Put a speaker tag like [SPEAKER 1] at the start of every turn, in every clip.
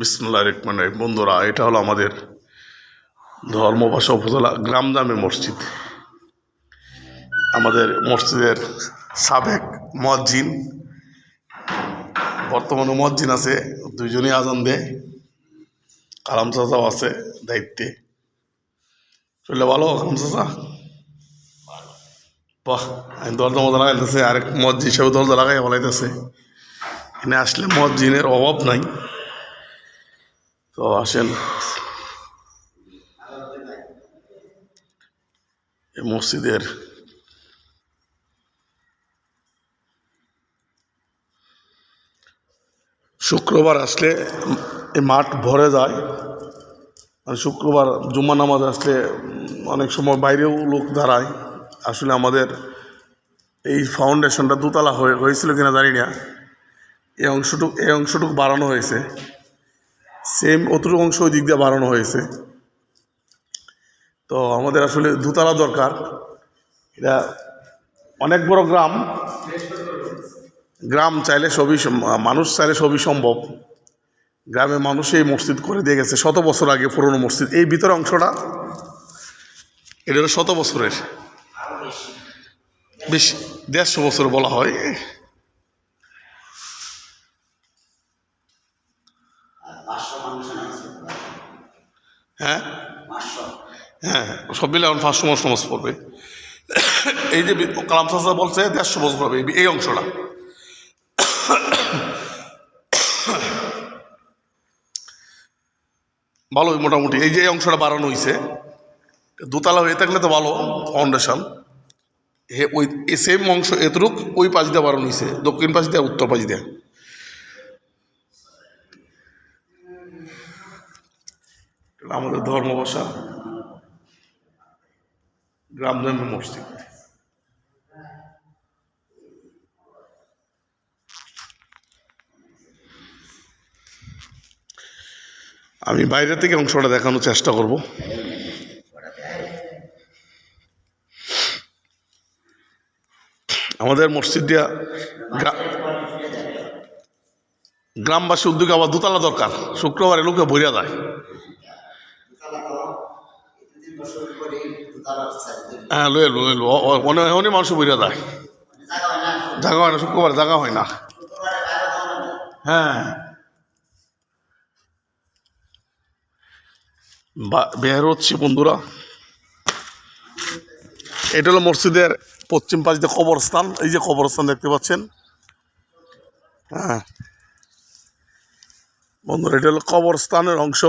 [SPEAKER 1] বিসমুল্লাহ রহমান রহিম। বন্ধুরা, এটা হলো আমাদের ধর্মবাসা উপজেলা গ্রামদামে মসজিদ। আমাদের মসজিদের সাবেক মজ্জিন বর্তমানে মজ্জিন আছে, দুইজনই আজান দেয়। কালাম চাচাও আছে দায়িত্বে। চলে ভালো, কালাম চাচা? বাহ, আমি দরজা মজা লাগাইতেছে, আরেক মসজিদ হিসেবে দরজা লাগাই বলাইতেছে এখানে আসলে মসজিদের অভাব নাই। তো আসেন। মসজিদের শুক্রবার আসলে এই মাঠ ভরে যায়। আর শুক্রবার জুম্মা নামাজ আসলে অনেক সময় বাইরেও লোক দাঁড়ায়। আসলে আমাদের এই ফাউন্ডেশনটা দোতলা হয়ে হয়েছিল কিনা জানি না। এই অংশটুক এই অংশটুক বাড়ানো হয়েছে। সেম অতটুকু অংশ ওই দিক দিয়ে বাড়ানো হয়েছে। তো আমাদের আসলে দুতলা দরকার। এটা অনেক বড় গ্রাম। গ্রাম চাইলে সবই মানুষ চাইলে সবই সম্ভব। গ্রামে মানুষ এই মসজিদ করে দিয়ে গেছে। শত বছর আগে পুরনো মসজিদ। এই ভিতরে অংশটা, এটা শত বছরের। বেশ, দেড়শো বছর বলা হয়। হ্যাঁ? হ্যাঁ সব মিলে এখন পাঁচশো মাস সমাজ পড়বে। এই যে কালাম চাষা বলছে দেড়শো বছর হবে এই- অংশটা। ভালোই মোটামুটি। এই যে এই অংশটা বাড়ানো হয়েছে দোতলা হয়ে থাকলে তো ভালো ফাউন্ডেশন হে ওই সেম অংশ এতটুক ওই পাশ দিয়ে বাড়ানো হয়েছে দক্ষিণ পাশ দিয়ে উত্তর পাশ দিয়ে। এটা আমাদের ধর্মভাষা গ্রামধর্ম মসজিদ। আমি বাইরে থেকে অংশটা দেখানোর চেষ্টা করব। আমাদের মসজিদটা গ্রা- গ্রামবাসী উদ্যোগে আবার দোতলা দরকার। শুক্রবারে লোকে ভরিয়া যায় হ্যাঁ লয়ে লো লয়ে লো অনেক অনেক মানুষ বইরা যায়। জায়গা হয় না। শুক্রবার জায়গা হয় না। হ্যাঁ। বের হচ্ছি বন্ধুরা। এটা হলো মসজিদের পশ্চিম পাশ দিয়ে কবরস্থান। এই যে কবরস্থান দেখতে পাচ্ছেন। হ্যাঁ। বন্ধুরা এটা হলো কবরস্থানের অংশ।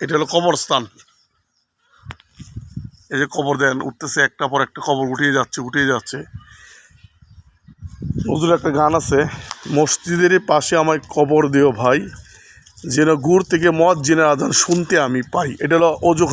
[SPEAKER 1] এটা হলো কবরস্থান। এই যে কবর দেন, উঠতেছে একটা পর একটা কবর উঠিয়ে যাচ্ছে উঠিয়ে যাচ্ছে। নজরুল একটা গান আছে, মসজিদের পাশে আমায় কবর দিও ভাই, যেন গুড় থেকে মদ জেনে আদান শুনতে আমি পাই। এটা হলো অজু